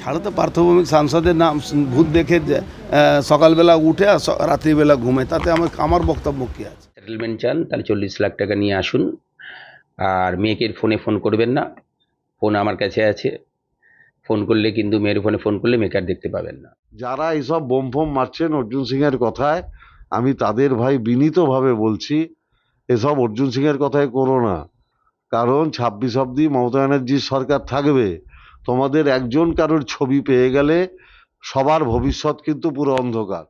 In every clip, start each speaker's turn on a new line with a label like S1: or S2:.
S1: ছাড়ো তো পার্থভৌমিক সাংসদের নাম ভূত দেখে যে, সকালবেলা উঠে আর রাত্রিবেলা ঘুমে। তাতে আমার আমার বক্তব্য কী আছে?
S2: সেটেলমেন্ট চান তাহলে চল্লিশ লাখ টাকা নিয়ে আসুন। আর মেয়েকে ফোনে ফোন করবেন না। ফোন আমার কাছে আছে। ফোন করলে কিন্তু মেয়ের ফোনে ফোন করলে মেয়েকে আর দেখতে পাবেন না।
S3: যারা এইসব বোম ফোম মারছেন অর্জুন সিংয়ের কথায় আমি তাদের ভাই বিনীতভাবে বলছি এসব অর্জুন সিংয়ের কথায় করো না। কারণ ছাব্বিশ অব্দি মমতা ব্যানার্জির সরকার থাকবে। তোমাদের একজন কারোর ছবি পেয়ে গেলে সবার ভবিষ্যৎ কিন্তু পুরো অন্ধকার।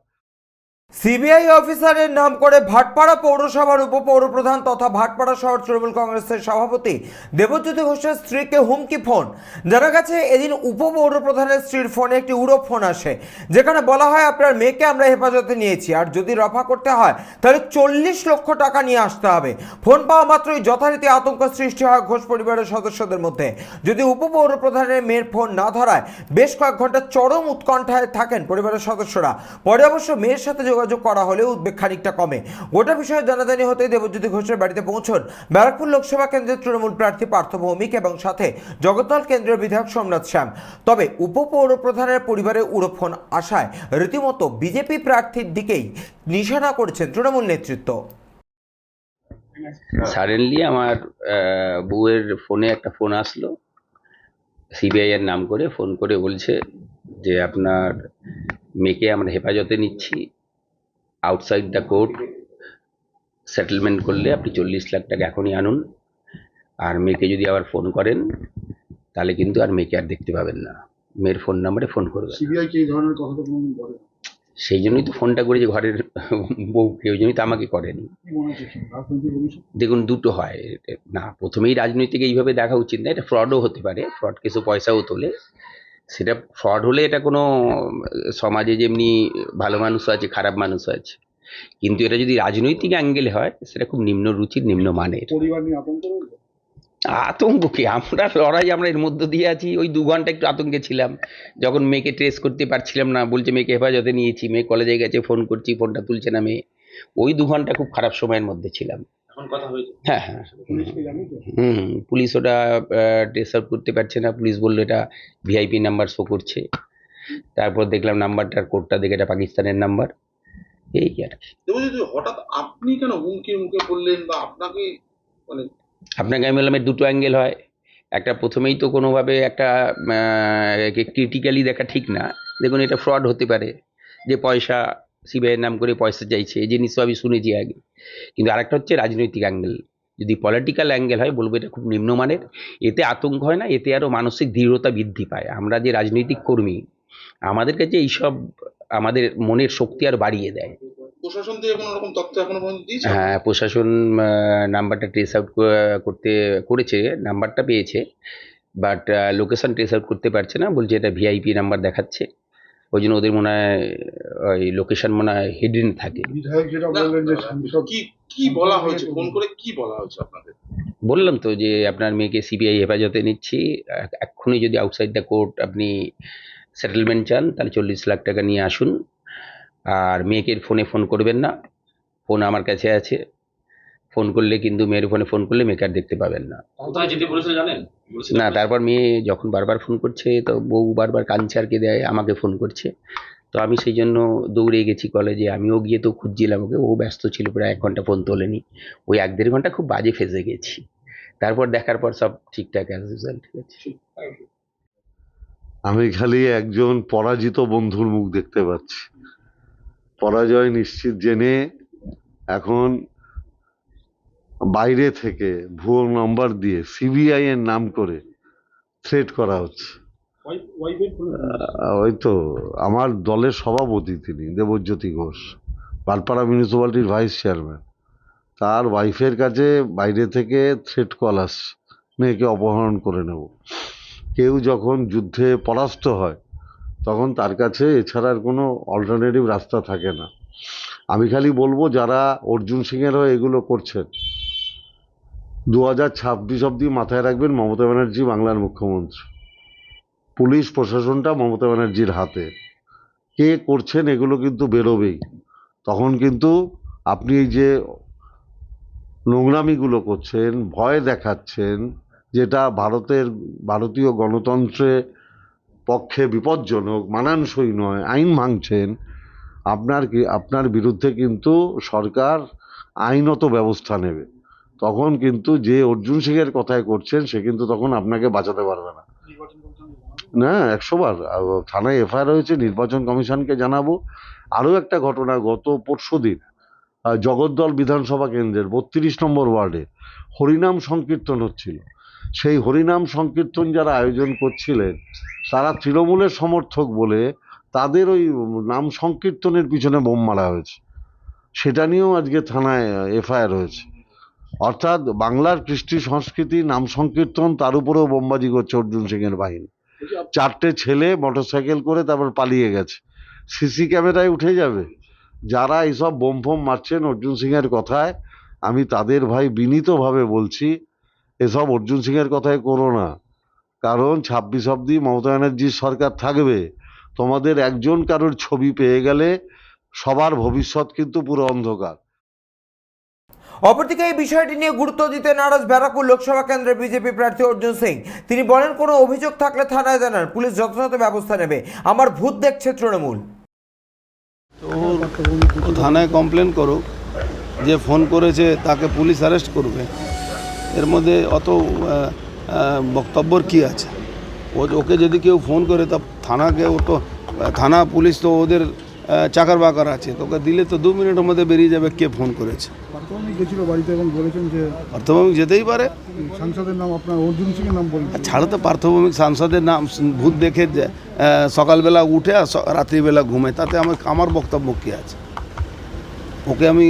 S4: সিবিআই অফিসারের নাম করে ভাটপাড়া পৌরসভার উপপৌরপ্রধান তথা ভাটপাড়া শহর তৃণমূল কংগ্রেসের সভাপতি দেবজ্যোতি ঘোষের স্ত্রীকে হুমকি ফোন। জানা গেছে, এদিন উপপৌরপ্রধানের স্ত্রীর ফোনে একটি উড়ো ফোন আসে, যেখানে বলা হয়, আপনার মেয়েকে আমরা হেফাজতে নিয়েছি। আর যদি রফা করতে হয়, তাহলে চল্লিশ লক্ষ টাকা নিয়ে আসতে হবে। ফোন পাওয়া মাত্রই যথারীতি আতঙ্ক সৃষ্টি হয় ঘোষ পরিবারের সদস্যদের মধ্যে। যদি উপপৌরপ্রধানের মেয়ের ফোন না ধরায়, বেশ কয়েক ঘণ্টা চরম উৎকণ্ঠায় থাকেন পরিবারের সদস্যরা। পরে অবশ্য মেয়ের সাথে যোগাযোগ করা হলেও উদ্বেগ খানিকটা কমে। গোটা বিষয়ে জানাজানি হতেই দেবজ্যোতি ঘোষের বাড়িতে পৌঁছন। ব্যারাকপুর লোকসভা কেন্দ্রের তৃণমূল প্রার্থী পার্থ ভৌমিক এবং সাথে জগদ্দল কেন্দ্রের বিধায়ক সোমনাথ শ্যাম। তবে উপপৌরপ্রধানের পরিবারে উড়ো ফোন আসায় রীতিমতো বিজেপি প্রার্থীর দিকেই নিশানা করেছেন তৃণমূল নেতৃত্ব।
S2: সাডেনলি আমার বউয়ের ফোনে একটা ফোন আসলো। সিবিআই এর নাম করে ফোন করে বলছে যে আপনার মেয়েকে আমরা হেফাজতে নিচ্ছি। আউটসাইড দ্য কোর্ট সেটেলমেন্ট করলে আপনি চল্লিশ লাখ টাকা এখনই আনুন। আর মেয়েকে যদি আবার ফোন করেন তাহলে কিন্তু আর মেয়েকে আর দেখতে পাবেন না। মেয়ের ফোন নাম্বারে ফোন করবেন।
S5: সিবিআই এই ধরনের কথা তো কোনোদিন বলে
S2: সেই জন্যই তো ফোনটা করেছি ঘরের বউকে ওই জন্যই তো আমাকে করেনি। দেখুন দুটো হয়। না প্রথমেই রাজনৈতিক এইভাবে দেখা উচিত না এটা ফ্রডও হতে পারে। ফ্রড কিছু পয়সাও তোলে। সেটা ফ্রড হলে এটা কোনো সমাজে যেমনি ভালো মানুষ আছে খারাপ মানুষ আছে। কিন্তু এটা যদি রাজনৈতিক অ্যাঙ্গেলে হয় সেটা খুব নিম্ন রুচির নিম্ন মানের।
S5: আতঙ্ক
S2: কি? আমরা লড়াই আমরা এর মধ্য দিয়ে আছি। ওই দু ঘণ্টা একটু আতঙ্কে ছিলাম। যখন মেয়েকে ট্রেস করতে পারছিলাম না বলছে মেয়েকে হেফাজতে নিয়েছি মেয়ে কলেজে গেছে ফোন করছি ফোনটা তুলছে না মেয়ে। ওই দু ঘণ্টা খুব খারাপ সময়ের মধ্যে ছিলাম। হ্যাঁ হ্যাঁ। হুম হুম, পুলিশ ওটা আউট করতে পারছে না। পুলিশ বলল এটা ভিআইপি নাম্বার শো করছে। তারপর দেখলাম নাম্বারটার কোডটা দেখে এটা পাকিস্তানের নাম্বার এই আর কি।
S6: হঠাৎ আপনি কেন হুমকির মুখে পড়লেন বা আপনাকে মানে
S2: আপনাকে আমি বললাম দুটো অ্যাঙ্গেল হয়। একটা প্রথমেই তো কোনোভাবে একটা ক্রিটিক্যালি দেখা ঠিক না। দেখুন এটা ফ্রড হতে পারে। যে পয়সা সিবিআইয়ের নাম করে পয়সা চাইছে এই জিনিস আমি শুনেছি আগে। কিন্তু আরেকটা হচ্ছে রাজনৈতিক অ্যাঙ্গেল যদি পলিটিক্যাল অ্যাঙ্গেল হয় বলব এটা খুব নিম্নমানের। এতে আতঙ্ক হয় না এতে আরও মানসিক দৃঢ়তা বৃদ্ধি পায়। আমরা যে রাজনৈতিক কর্মী আমাদের কাছে এইসব আমাদের মনের শক্তি আর বাড়িয়ে দেয়।
S6: প্রশাসন থেকে কোনো রকম তথ্য এখনও পর্যন্ত দিয়েছে?
S2: হ্যাঁ প্রশাসন নাম্বারটা ট্রেস আউট করতে করেছে নাম্বারটা পেয়েছে। বাট লোকেশন ট্রেস আউট করতে পারছে না বলছে এটা ভিআইপি নাম্বার দেখাচ্ছে। ওই জন্য ওদের মনে হয় ওই লোকেশন মনে হয় হিডেন থাকে।
S5: বিধায়ক যেটা
S6: না,
S5: বললেন যে সাংসদ
S6: কি কি বলা হয়েছে? ফোন করে কি বলা হয়েছে আপনাদের?
S2: বললাম তো যে আপনার মেয়েকে সিবিআই হেফাজতে নিচ্ছি। এক্ষুনি যদি আউটসাইড দ্য কোর্ট আপনি সেটেলমেন্ট চান তাহলে চল্লিশ লাখ টাকা নিয়ে আসুন। আর মেয়েকে ফোনে ফোন করবেন না। ফোন আমার কাছে আছে। ফোন করলে কিন্তু মেয়ের ফোনে ফোন করলে মেয়েকে আর দেখতে পাবেন না। না তারপর মেয়ে যখন বারবার ফোন করছে তো বউ বারবার কাঁদছে আর কে দেয় আমাকে ফোন করছে। তো আমি সেই জন্য দৌড়ে গেছি কলেজে আমিও গিয়ে তো খুঁজছিলাম ওকে ও ব্যস্ত ছিল প্রায় এক ঘণ্টা ফোন তোলেনি। ওই এক দেড় ঘণ্টা খুব বাজে ফেসে গেছি। তারপর দেখার পর সব ঠিকঠাক অ্যাজ ইউজুয়াল ঠিক আছে?
S3: আমি খালি একজন পরাজিত বন্ধুর মুখ দেখতে পাচ্ছি। পরাজয় নিশ্চিত জেনে এখন বাইরে থেকে ভুয়ো নাম্বার দিয়ে সিবিআই এর নাম করে থ্রেট করা হচ্ছে। ওই তো আমার দলের সভাপতি তিনি দেবজ্যোতি ঘোষ পালপাড়া মিউনিসিপ্যালিটির ভাইস চেয়ারম্যান তার ওয়াইফের কাছে বাইরে থেকে থ্রেট কল আসছে মেয়েকে অপহরণ করে নেব। কেউ যখন যুদ্ধে পরাস্ত হয় তখন তার কাছে এছাড়া আর কোনো অল্টারনেটিভ রাস্তা থাকে না। আমি খালি বলব যারা অর্জুন সিংয়ের হয়ে এগুলো করছেন দু হাজার ছাব্বিশ অব্দি মাথায় রাখবেন মমতা ব্যানার্জি বাংলার মুখ্যমন্ত্রী। পুলিশ প্রশাসনটা মমতা ব্যানার্জির হাতে। কে করছেন এগুলো কিন্তু বেরোবেই। তখন কিন্তু আপনি এই যে নোংরামিগুলো করছেন, ভয় দেখাচ্ছেন, যেটা ভারতের, ভারতীয় গণতন্ত্রে পক্ষে বিপজ্জনক, মানানসই নয়, আইন ভাঙছেন, আপনার কি, আপনার বিরুদ্ধে কিন্তু সরকার আইনত ব্যবস্থা নেবে। তখন কিন্তু যে অর্জুন সিংয়ের কথায় করছেন, সে কিন্তু তখন আপনাকে বাঁচাতে পারবে না। না, একশো বার। থানায় এফআইআর হয়েছে, নির্বাচন কমিশনকে জানাব। আরও একটা ঘটনা, গত পরশু দিন জগদ্দল বিধানসভা কেন্দ্রের বত্রিশ নম্বর ওয়ার্ডে হরিনাম সংকীর্তন হচ্ছিল। সেই হরিনাম সংকীর্তন যারা আয়োজন করছিলেন, তারা তৃণমূলের সমর্থক বলে তাদের ওই নাম সংকীর্তনের পিছনে বোম মারা হয়েছে। সেটা নিয়েও আজকে থানায় এফআইআর হয়েছে। অর্থাৎ বাংলার কৃষ্টি সংস্কৃতি নাম সংকীর্তন, তার উপরেও বোমবাজি করছে অর্জুন সিংয়ের বাহিনী। চারটে ছেলে মোটরসাইকেল করে তারপর পালিয়ে গেছে। সিসি ক্যামেরায় উঠে যাবে। যারা এইসব বোম ফোম মারছেন অর্জুন সিংয়ের কথায়, আমি তাদের ভাই বিনীতভাবে বলছি, এসব অর্জুন সিংয়ের কথায় করো না। কারণ ছাব্বিশ অব্দি মমতা ব্যানার্জির সরকার থাকবে। তোমাদের একজন কারোর ছবি পেয়ে গেলে সবার ভবিষ্যৎ কিন্তু পুরো অন্ধকার।
S4: অপরদিকে এই বিষয়টি নিয়ে গুরুত্ব দিতে নারাজ ব্যারাকপুর লোকসভা কেন্দ্রের বিজেপি প্রার্থী অর্জুন সিং। তিনি বলেন, কোনো অভিযোগ থাকলে থানায় জানান, পুলিশ যথাযথ ব্যবস্থা নেবে। আমার ভূত দেখছে তৃণমূল।
S1: থানায় কমপ্লেন করুক, যে ফোন করেছে তাকে পুলিশ অ্যারেস্ট করবে। এর মধ্যে অত বক্তব্যর কি আছে? ওকে যদি কেউ ফোন করে, তা থানাকে ও তো থানা পুলিশ তো ওদের চাকর বাকর আছে। তোকে দিলে তো দু মিনিটের মধ্যে বেরিয়ে যাবে কে ফোন করেছে।
S5: বাড়িতে বলেছেন যে
S1: পার্থভৌমিক যেতেই পারে।
S5: সাংসদের নাম আপনার অর্জুন সিং এর নাম বলছেন
S1: ছাড়ো তো পার্থভৌমিক সাংসদের নাম ভূত দেখে যে, সকালবেলা উঠে আর রাত্রিবেলা ঘুমে তাতে আমার আমার বক্তব্য কী আছে? ওকে আমি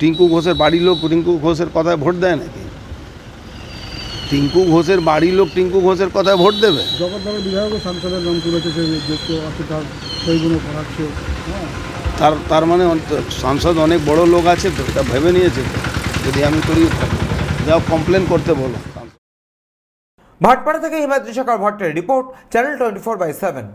S1: টিঙ্কু ঘোষের বাড়ির লোক টিঙ্কু ঘোষের কথায় ভোট দেয় নাকি? টিঙ্কু ঘোষের বাড়ির লোক টিঙ্কু ঘোষের কথায় ভোট দেবে?
S5: জগদ্দলের বিধায়ক সাংসদের নাম তুলেছে তার সেইগুলো
S1: তার তার মানে সাংসদ অনেক বড় লোক আছে তো এটা ভেবে নিয়েছে। যদি আমি করি যাও কমপ্লেন করতে বলো।
S4: ভাটপাড়া থেকে Himadri Sarkar ভট্টের report channel twenty four by seven.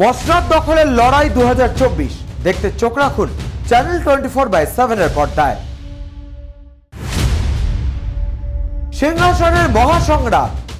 S4: মসনাদ দখলের লড়াই দু হাজার চব্বিশ। দেখতে চোখ রাখুন চ্যানেল টোয়েন্টি ফোর বাই সেভেনের পর্দায়। সিংহাসনের মহাসংগ্রাম